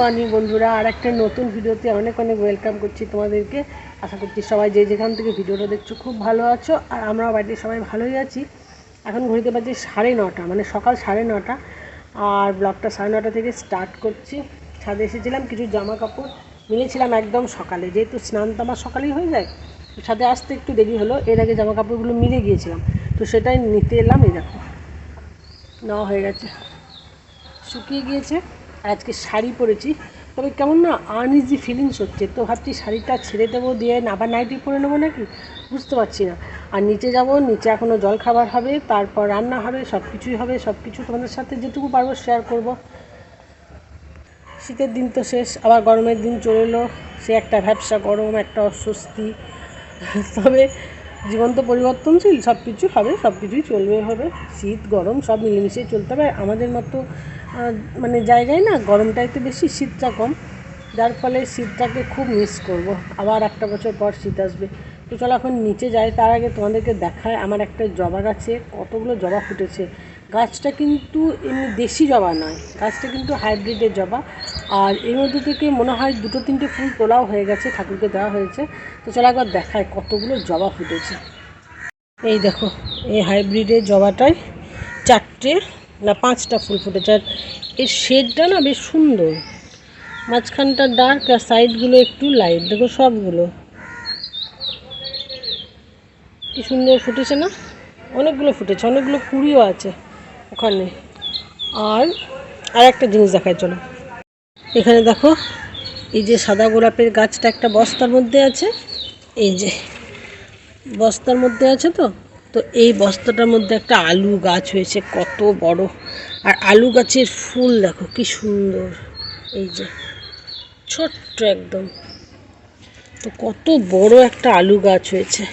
Morning বন্ধুরা। আর একটা নতুন ভিডিওতে অনেক অনেক ওয়েলকাম করছি তোমাদেরকে। আশা করছি সবাই যে যেখান থেকে ভিডিওটা দেখছ খুব ভালো আছো। আর আমরাও বাড়িতে সবাই ভালোই আছি। এখন ঘড়িতে বাজে সাড়ে নটা মানে সকাল সাড়ে নটা। আর ব্লগটা সাড়ে নটা থেকে স্টার্ট করছি। ছাদে এসেছিলাম কিছু জামা কাপড় মিলেছিলাম একদম সকালে। যেহেতু স্নান তো আমার সকালেই হয়ে যায় ছাদে আসতে একটু দেরি হলো। এর আগে জামা কাপড়গুলো মিলে গিয়েছিলাম। তো সেটাই নিতে এলাম, এই দেখো। নেওয়া হয়ে গেছে। শুকিয়ে গিয়েছে। আজকে শাড়ি পরেছি। তবে কেমন না আনইজি ফিলিংস হচ্ছে। তো ভাবছি শাড়িটা ছেড়ে দেবো দিয়ে আবার নাইটি পরে নেব নাকি? বুঝতে পারছি না। আর নিচে যাব, নিচে এখনও জল খাবার হবে, তারপর রান্না হবে সব কিছুই হবে সব কিছু তোমাদের সাথে যেটুকু পারব শেয়ার করব। শীতের দিন তো শেষ, আবার গরমের দিন চলে এলো, সে একটা ভ্যাবসা গরম, একটা অস্বস্তি। তবে জীবন তো পরিবর্তনশীল সব কিছু হবে সব কিছুই চলবে, হবে। শীত, গরম, সব মিলেমিশে চলতে হবে। আমাদের মতো মানে জায়গায় না গরমটা একটু বেশি, শীতটা কম। যার ফলে শীতটাকে খুব মিস করব। আবার একটা বছর পর শীত আসবে। তো চলো এখন নিচে যাই। তার আগে তোমাদেরকে দেখায় আমার একটা জবা গাছে কতগুলো জবা ফুটেছে। গাছটা কিন্তু এমনি দেশি জবা নয়, গাছটা কিন্তু হাইব্রিডের জবা। আর এর মধ্যে থেকে মনে হয় দুটো তিনটে ফুল তোলাও হয়ে গেছে, ঠাকুরকে দেওয়া হয়েছে। তো চলো একবার দেখায় কতগুলো জবা ফুটেছে। এই দেখো এই হাইব্রিডের জবাটায় চারটে না পাঁচটা ফুল ফুটেছে। আর এর শেডটা না বেশ সুন্দর। মাঝখানটা ডার্ক আর সাইডগুলো একটু লাইট। দেখো সবগুলো। কি সুন্দর ফুটেছে না? অনেকগুলো ফুটেছে, অনেকগুলো কুড়িও আছে। ওখানে। আর আর একটা জিনিস দেখায় চলো। এখানে দেখো, এই যে সাদা গোলাপের গাছটা একটা বস্তার মধ্যে আছে। এই যে বস্তার মধ্যে আছে তো? তো এই বস্তাটার মধ্যে একটা আলু গাছ হয়েছে, কত বড়। আর আলু গাছের ফুল দেখো, কি সুন্দর। এই যে ছোট্ট একদম। তো কত বড় একটা আলু গাছ হয়েছে।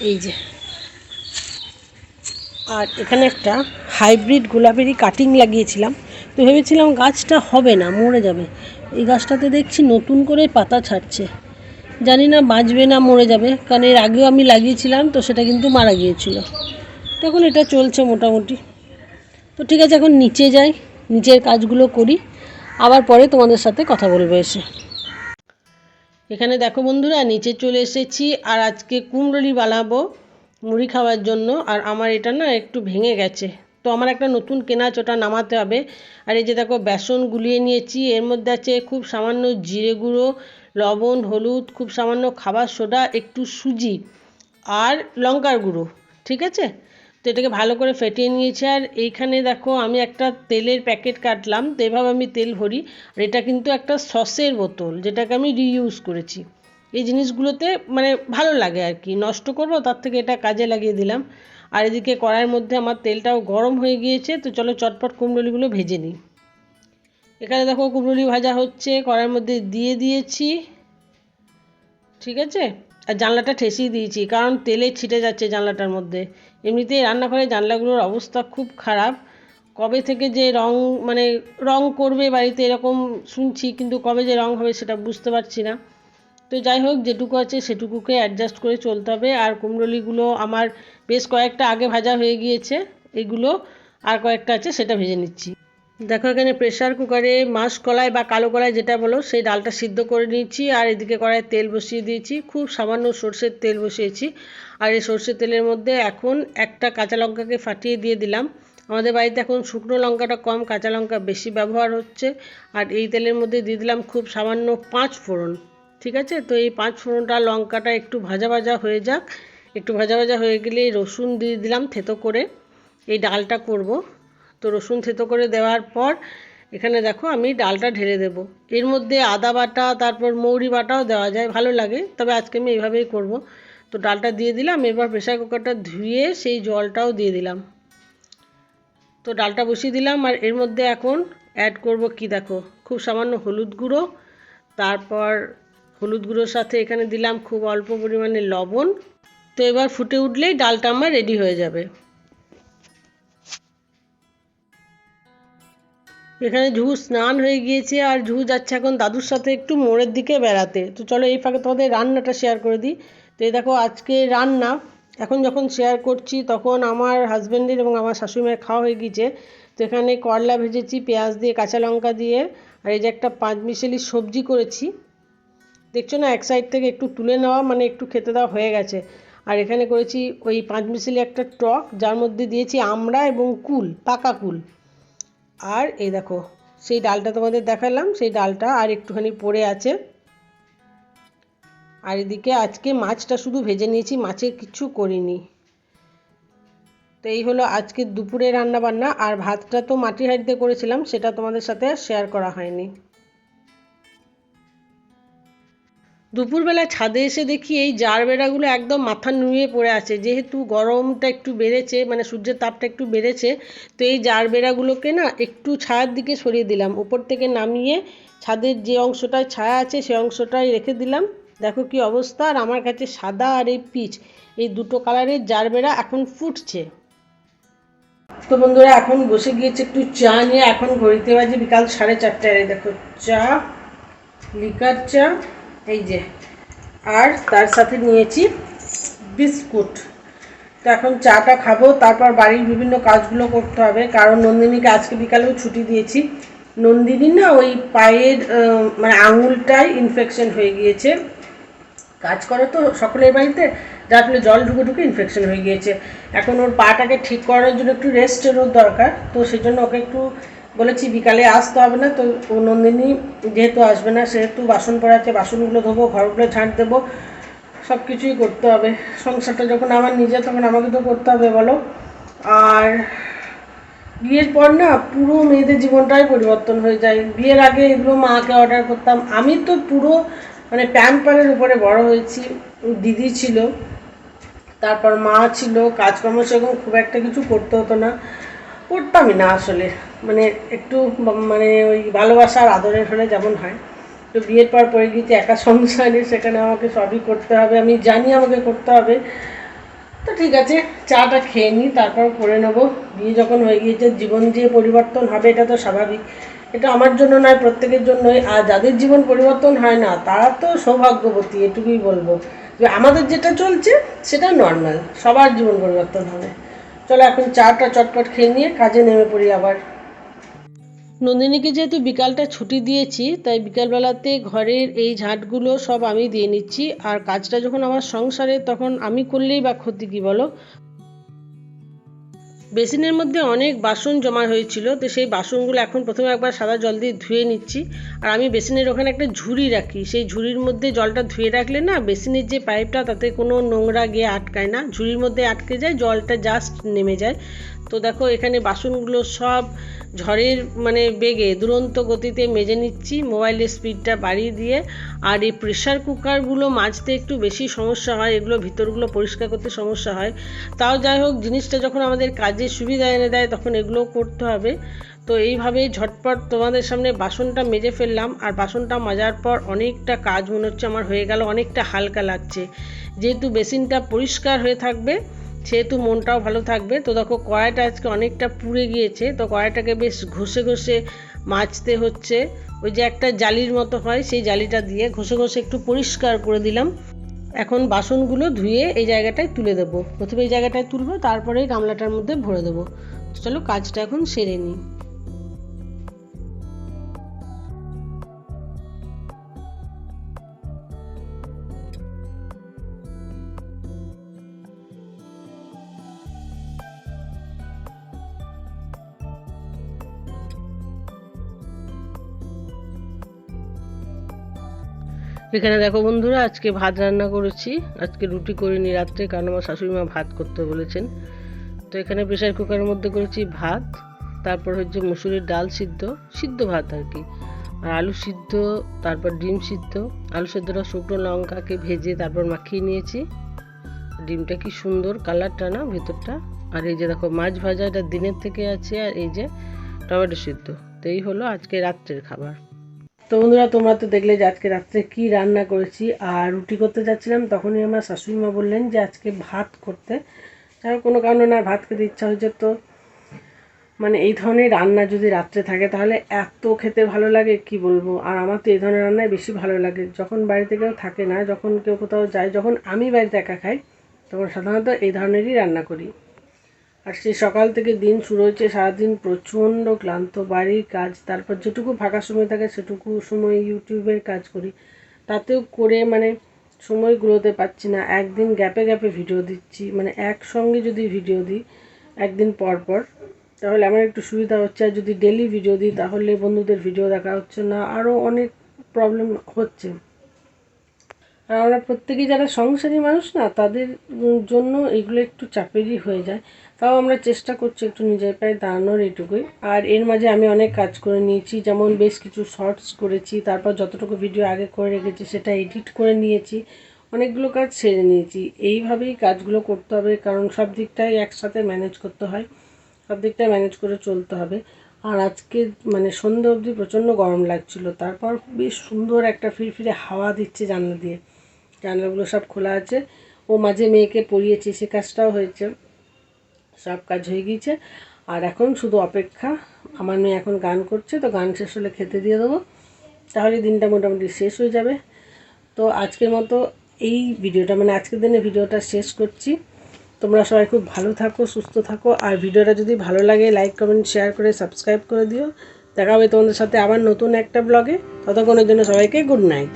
এই যে আর এখানে একটা হাইব্রিড গোলাপেরই কাটিং লাগিয়েছিলাম। তো ভেবেছিলাম গাছটা হবে না, মরে যাবে। এই গাছটাতে দেখছি নতুন করে পাতা ছাড়ছে। জানি না বাঁচবে না মরে যাবে, কারণ এর আগেও আমি লাগিয়েছিলাম, তো সেটা কিন্তু মারা গিয়েছিল। তখন এটা চলছে মোটামুটি। তো ঠিক আছে, এখন নিচে যাই, নিচের কাজগুলো করি। আবার পরে তোমাদের সাথে কথা বলব এসে। এখানে দেখো বন্ধুরা, নিচে চলে এসেছি, আর আজকে কুমড়োলি বানাবো। মুড়ি খাওয়ার জন্য, আর আমার এটা না একটু ভেঙে গেছে। তো আমার একটা নতুন কেনা ওটা নামাতে হবে। আর এই যে দেখো, বেসন গুলিয়ে নিয়েছি। এর মধ্যে আছে খুব সামান্য জিরে গুঁড়ো, লবণ, হলুদ, খুব সামান্য খাবার সোডা, একটু সুজি আর লঙ্কার গুঁড়ো, ঠিক আছে? তো এটাকে ভালো করে ফেটিয়ে নিয়েছি। আর এইখানে দেখো, আমি একটা তেলের প্যাকেট কাটলাম। তো এভাবে আমি তেল ভরি। আর এটা কিন্তু একটা সসের বোতল, যেটাকে আমি রিইউজ করেছি। এই জিনিসগুলোতে মানে ভালো লাগে আর কি। নষ্ট করব, তার থেকে এটা কাজে লাগিয়ে দিলাম। আর এদিকে কড়াইয়ের মধ্যে আমার তেলটাও গরম হয়ে গিয়েছে, তো চলো চটপট কুমড়োলিগুলো ভেজে নিই। এখানে দেখো কুমড়োলি ভাজা হচ্ছে, কড়াইয়ের মধ্যে দিয়ে দিয়েছি, ঠিক আছে? আর জানলাটা ঠেসিয়ে দিয়েছি, কারণ তেলে ছিটে যাচ্ছে জানলাটার মধ্যে। এমনিতেই রান্নাঘরে জানলাগুলোর অবস্থা খুব খারাপ। কবে থেকে যে রং মানে রং করবে বাড়িতে এরকম শুনছি, কিন্তু কবে যে রং হবে সেটা বুঝতে পারছি না। তো যাই হোক, যেটুকু আছে সেটুকুকে অ্যাডজাস্ট করে চলতে হবে। আর কুমড়োলিগুলো আমার বেশ কয়েকটা আগে ভাজা হয়ে গিয়েছে, এগুলো আর কয়েকটা আছে সেটা ভেজে নিচ্ছি। দেখো এখানে প্রেশার কুকারে মাছ কলাই বা কালো কলাই যেটা বলো, সেই ডালটা সিদ্ধ করে নিয়েছি। আর এদিকে কড়াই তেল বসিয়ে দিয়েছি। খুব সামান্য সর্ষের তেল বসিয়েছি। আর এই সর্ষের তেলের মধ্যে এখন একটা কাঁচা লঙ্কাকে ফাটিয়ে দিয়ে দিলাম। আমাদের বাড়িতে এখন শুকনো লঙ্কাটা কম, কাঁচা লঙ্কা বেশি ব্যবহার হচ্ছে। আর এই তেলের মধ্যে দিয়ে দিলাম খুব সামান্য পাঁচ ফোড়ন। ঠিক আছে? তো এই পাঁচ ফোড়নটা, লঙ্কাটা একটু ভাজা ভাজা হয়ে যাক। একটু ভাজা ভাজা হয়ে গেলে রসুন দিয়ে দিলাম থেতো করে। এই ডালটা করব। তো রসুন থেতো করে দেওয়ার পর এখানে দেখো আমি ডালটা ঢেলে দেব। এর মধ্যে আদা বাটা, তারপর মৌরি বাটাও দেওয়া যায়, ভালো লাগে। তবে আজকে আমি এইভাবেই করব। তো ডালটা দিয়ে দিলাম এবার প্রেশার কুকারটা ধুয়ে সেই জলটাও দিয়ে দিলাম। তো ডালটা বসিয়ে দিলাম, আর এর মধ্যে এখন অ্যাড করব কি দেখো? খুব সামান্য হলুদ গুঁড়ো, তারপর হলুদ গুঁড়োর সাথে এখানে দিলাম খুব অল্প পরিমাণে লবণ। তো এবার ফুটে উঠলেই ডালটা আমার রেডি হয়ে যাবে। এখানে ঝুঁ স্নান হয়ে গিয়েছে আর ঝুঁ যাচ্ছে এখন দাদুর সাথে একটু মোড়ের দিকে বেড়াতে। তো চলো এই ফাঁকে তোমাদের রান্নাটা শেয়ার করে দিই। তো এই দেখো আজকে রান্না। এখন যখন শেয়ার করছি তখন আমার হাজব্যান্ডের এবং আমার শাশুড়ি মায়ের খাওয়া হয়ে গিয়েছে। তো এখানে করলা ভেজেছি, পেঁয়াজ দিয়ে, কাঁচা লঙ্কা দিয়ে। আর এই যে একটা পাঁচ মিশেলি সবজি করেছি। দেখছ না, এক সাইড থেকে একটু তুলে নেওয়া মানে একটু খেতে দেওয়া হয়ে গেছে। আর এখানে করেছি ওই পাঁচ মিশেলি একটা টক, যার মধ্যে দিয়েছি আমড়া এবং কুল, পাকা কুল। আর এই দেখো, সেই ডালটা তোমাদের দেখালাম, সেই ডালটা আর একটুখানি পড়ে আছে। আর এদিকে আজকে মাছটা শুধু ভেজে নিয়েছি, মাছের কিছু করিনি। তো এই হলো আজকে দুপুরে রান্না বান্না আর ভাতটা তো মাটির হাঁড়িতে করেছিলাম, সেটা তোমাদের সাথে শেয়ার করা হয়নি। দুপুরবেলা ছাদে এসে দেখি এই জার বেড়াগুলো একদম মাথা নুয়ে পড়ে আছে। যেহেতু গরমটা একটু বেড়েছে মানে সূর্যের তাপটা একটু বেড়েছে, তো এই জার বেড়াগুলোকে না একটু ছায়ার দিকে সরিয়ে দিলাম। উপর থেকে নামিয়ে ছাদের যে অংশটায় ছায়া আছে সেই অংশটায় রেখে দিলাম। দেখো কি অবস্থা, আর আমার কাছে সাদা আর এই পিচ। এই দুটো কালারের জার বেড়া এখন ফুটছে। তো বন্ধুরা, এখন বসে গিয়েছে একটু চা নিয়ে। এখন ঘড়িতে বাজে বিকাল সাড়ে চারটায়। দেখো, চা, লিকার চা। এই যে, আর তার সাথে নিয়েছি বিস্কুট। তো এখন চাটা খাব, তারপর বাড়ির বিভিন্ন কাজগুলো করতে হবে। কারণ নন্দিনীকে আজকে বিকালেও ছুটি দিয়েছি। নন্দিনী না ওই পায়ের মানে আঙুলটায় ইনফেকশন হয়ে গিয়েছে। কাজ করে তো সকলের বাড়িতে, যার ফলে জল ঢুকে ঢুকে ইনফেকশন হয়ে গিয়েছে। এখন ওর পাটাকে ঠিক করার জন্য একটু রেস্টেরও দরকার। তো সেজন্য ওকে একটু বলেছি, বিকালে আসতে হবে না, তো নন্দিনী যেহেতু আসবে না সেহেতু বাসন পড়াচ্ছে, বাসনগুলো ধোবো, ঘরগুলো ঝাঁট দেবো সব কিছুই করতে হবে। সংসারটা যখন আমার নিজে তখন আমাকে তো করতে হবে, বলো। আর বিয়ের পর না পুরো মেয়েদের জীবনটাই পরিবর্তন হয়ে যায়। বিয়ের আগে এগুলো মাকে অর্ডার করতাম। আমি তো পুরো মানে প্যাম্পারের উপরে বড় হয়েছি দিদি ছিল, তারপর মা ছিল, কাজকর্ম সেরকম খুব একটা কিছু করতে হতো না। করতামই না আসলে। মানে একটু মানে ওই ভালোবাসার আদরের হলে যেমন হয়। তো বিয়ের পর পরে গিয়েছি একা সংসারে সেখানে আমাকে সবই করতে হবে, আমি জানি আমাকে করতে হবে। তো ঠিক আছে, চাটা খেয়ে নিই, তারপর করে নেব। বিয়ে যখন হয়ে গিয়েছে, জীবন যে পরিবর্তন হবে, এটা তো স্বাভাবিক। এটা আমার জন্য নয়, প্রত্যেকের জন্যই। আর যাদের জীবন পরিবর্তন হয় না, তারা তো সৌভাগ্যবতী, এটুকুই বলব। যে আমাদের যেটা চলছে, সেটা নর্মাল সবার জীবন পরিবর্তন হবে। চলো এখন চাটা চটপট খেয়ে নিয়ে কাজে নেমে পড়ি আবার। নন্দিনীকে যেহেতু বিকালটা ছুটি দিয়েছি, তাই বিকালবেলাতে ঘরের এই ঝাঁটগুলো সব আমি দিয়ে নিচ্ছি। আর কাজটা যখন আমার সংসারে, তখন আমি করলেই বা ক্ষতি কী বলো? বেসিনের মধ্যে অনেক বাসন জমা হয়েছিল, তো সেই বাসনগুলো এখন প্রথমে একবার সাদা জল দিয়ে ধুয়ে নিচ্ছি। আর আমি বেসিনের ওখানে একটা ঝুড়ি রাখি, সেই ঝুড়ির মধ্যে জলটা ধুয়ে রাখলে না বেসিনের যে পাইপটা তাতে কোনো নোংরা গিয়ে আটকায় না। ঝুড়ির মধ্যে আটকে যায়, জলটা জাস্ট নেমে যায়। তো দেখো, এখানে বাসনগুলো সব ঝড়ের মানে বেগে দুরন্ত গতিতে মেজে নিচ্ছি। মোবাইলের স্পিডটা বাড়িয়ে দিয়ে। আর এই প্রেশার কুকারগুলো মাজতে একটু বেশি সমস্যা হয়। এগুলো ভিতরগুলো পরিষ্কার করতে সমস্যা হয়। তাও যাই হোক, জিনিসটা যখন আমাদের কাজে সুবিধা এনে দেয়, তখন এগুলো করতে হবে। তো এইভাবে ঝটপট তোমাদের সামনে বাসনটা মেজে ফেললাম। আর বাসনটা মাজার পর অনেকটা কাজ মনে হচ্ছে আমার হয়ে গেল, অনেকটা হালকা লাগছে। যেহেতু বেসিনটা পরিষ্কার হয়ে থাকবে সেহেতু মনটাও ভালো থাকবে, তো দেখো কড়াইটা আজকে অনেকটা পুড়ে গিয়েছে, তো কড়াইটাকে বেশ ঘষে ঘষে মাজতে হচ্ছে। ওই যে একটা জালির মতো হয়, সেই জালিটা দিয়ে ঘষে ঘষে একটু পরিষ্কার করে দিলাম। এখন বাসনগুলো ধুয়ে এই জায়গাটায় তুলে দেবো। প্রথমে এই জায়গাটায় তুলবো, তারপরে গামলাটার মধ্যে ভরে দেবো। চলো কাজটা এখন সেরে নিই। এখানে দেখো বন্ধুরা, আজকে ভাত রান্না করেছি। আজকে রুটি করিনি রাত্রে, কারণ আমার শাশুড়ি মা ভাত করতে বলেছেন। তো এখানে প্রেশার কুকারের মধ্যে করেছি ভাত, তারপর হচ্ছে মুসুরির ডাল সিদ্ধ সিদ্ধ ভাত আর কি। আর আলু সিদ্ধ, তারপর ডিম সিদ্ধ। আলু সিদ্ধটা শুকনো লঙ্কাকে ভেজে তারপর মাখিয়ে নিয়েছি। ডিমটা কি সুন্দর কালারটা না ভেতরটা? আর এই যে দেখো, মাছ ভাজা এটা দিনের থেকে আছে, আর এই যে টমেটো সিদ্ধ। তো এই হলো আজকে রাত্রের খাবার। তো বন্ধুরা, তোমরা তো দেখলে যে আজকে রাত্রে কি রান্না করেছি আর রুটি করতে যাচ্ছিলাম, তখনই আমার শাশুড়ি মা বললেন যে আজকে ভাত করতে। আর কোনো কারণে না ভাত খেতে ইচ্ছা হয়েছে তো। মানে এই ধরনের রান্না যদি রাত্রে থাকে, তাহলে এত খেতে ভালো লাগে, কি বলব? আর আমার তো এই ধরনের রান্নাই বেশি ভালো লাগে। যখন বাড়িতে কেউ থাকে না, যখন কেউ কোথাও যায়, যখন আমি বাড়িতে একা খাই, তখন সাধারণত এই ধরনেরই রান্না করি। আর সেই সকাল থেকে দিন শুরু হয়েছে, সারাদিন প্রচণ্ড ক্লান্ত, বাড়ির কাজ, তারপর যেটুকু ফাঁকা সময় থাকে সেটুকু সময় ইউটিউবের কাজ করি। তাতেও করে মানে সময় গুলোতে পাচ্ছি না, একদিন গ্যাপে গ্যাপে ভিডিও দিচ্ছি মানে একসঙ্গে যদি ভিডিও দিই একদিন পর পর, তাহলে আমার একটু সুবিধা হচ্ছে। আর যদি ডেলি ভিডিও দিই, তাহলে বন্ধুদের ভিডিও দেখা হচ্ছে না, আরও অনেক প্রবলেম হচ্ছে। আর আমরা প্রত্যেকেই যারা সংসারী মানুষ না, তাদের জন্য এগুলো একটু চাপেরই হয়ে যায়। তাও আমরা চেষ্টা করছি একটু নিজের পায়ে দাঁড়ানোর এইটুকুই আর এর মাঝে আমি অনেক কাজ করে নিয়েছি, যেমন বেশ কিছু শর্টস করেছি, তারপর যতটুকু ভিডিও আগে করে রেখেছি সেটা এডিট করে নিয়েছি, অনেকগুলো কাজ সেরে নিয়েছি। এইভাবেই কাজগুলো করতে হবে, কারণ সব দিকটাই একসাথে ম্যানেজ করতে হয়, সব দিকটাই ম্যানেজ করে চলতে হবে। আর আজকে মানে সন্ধ্যে অবধি প্রচণ্ড গরম লাগছিল, তারপর বেশ সুন্দর একটা ফিরফিরে হাওয়া দিচ্ছে জানলা দিয়ে। জানলাগুলো সব খোলা আছে। ও মাঝে মেয়েকে পড়িয়েছি, সে কাজটাও হয়েছে। সব কাজ হয়ে গিয়েছে। আর এখন শুধু অপেক্ষা, আমার মেয়ে এখন গান করছে, তো গান শেষ হলে খেতে দিয়ে দেবো। তাহলে দিনটা মোটামুটি শেষ হয়ে যাবে। তো আজকের মতো এই ভিডিওটা মানে আজকের দিনে ভিডিওটা শেষ করছি। তোমরা সবাই খুব ভালো থাকো, সুস্থ থাকো। আর ভিডিওটা যদি ভালো লাগে লাইক কমেন্ট শেয়ার করে সাবস্ক্রাইব করে দিও। দেখা হবে তোমাদের সাথে আবার নতুন একটা ব্লগে ততক্ষণের জন্য সবাইকে গুড নাইট